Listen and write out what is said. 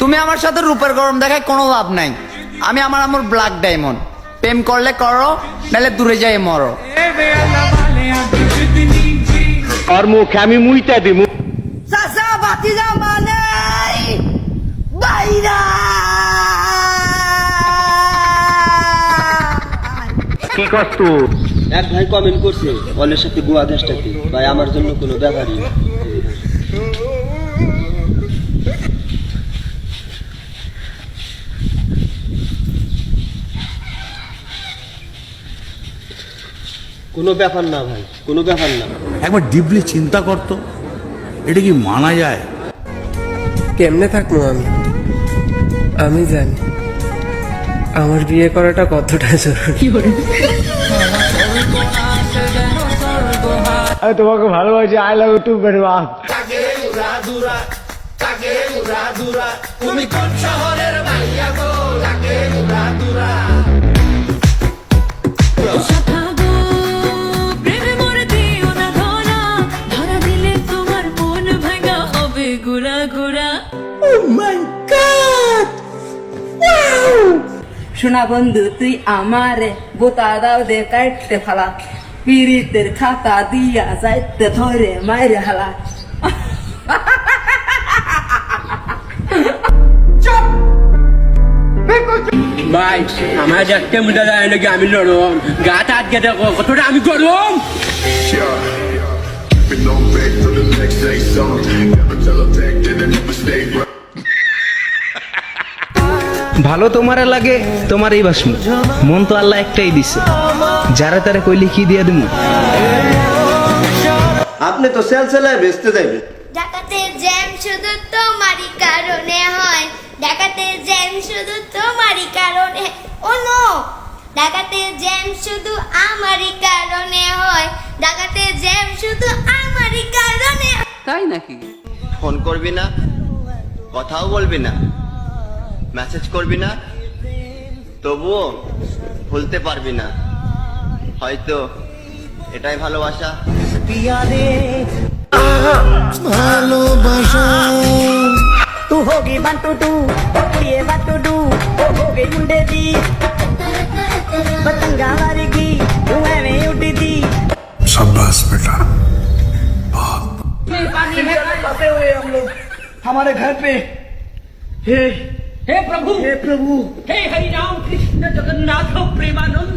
তুমি আমার সাথে রূপের গরম দেখায় কোনো লাভ নাই। আমি আমার আমার ব্ল্যাক ডায়মন্ড প্রেম করলে করো নাহলে দূরে যাই মরো। আর মুখে আমি মুইতা দিমু। চাচা বাতিজা মানে বাইরা। কি করছ? তুই এক ভাই কমেন্ট করছে অলের সাথে গোয়া দেশটাতে ভাই আমার জন্য কোনো ব্যাপারই কোনো ব্যাপার না ভাই কোনো ব্যাপার না। একবার ডিপলি চিন্তা করতো এটা কি মানা যায়? কেমনে থাকব আমি? আমি জানি আমার বিয়ে করাটা কতটা জরুরি। আমি তোমাকে ভালোবাসি I love to very much শাখাগো, শোনা বন্ধু তুই আমারে বোতা দাও দে কাটতে ফালা। পিরিতের খাতা দিয়া যাইতে ধরে মাইরে হালা। ভাই আমার যাচ্ছে মুদা যায় নাকি আমি লড়ম? গা আটকে দেখো কতটা আমি গরম Been no back till the next day song. Never tell a fact that I never stay right. ভালো তোমারে লাগে তোমার এই বাসমু মন তো আল্লাহ একটাই দিছে। যারা তারা কইলে কি দিয়া দিমু? আপনি তো সেল সেলায় বেচতে যাইবে ডাকাতে জ্যাম শুধু তোমারই কারণে হয়। ডাকাতে জ্যাম শুধু তোমারই কারণে ও নো! ডাকাতে জ্যাম শুধু আমারই কারণে হয়। ডাকাতে জ্যাম শুধু আমারই কারণে তাই নাকি? ফোন করবি না কথাও বলবি না। মেসেজ করবি না তবুও ভুলতে পারবি না হয়তো এটাই ভালোবাসা तू होगी वन टू टू ये वन टू टू हो गई मुंडे दी पतंगा वारेगी तू एवें उड़ी दी शाबाश बेटा हमारे घर पे हे हे प्रभु! हे प्रभु! हे हरिम कृष्ण जगन्नाथ प्रेमानंद!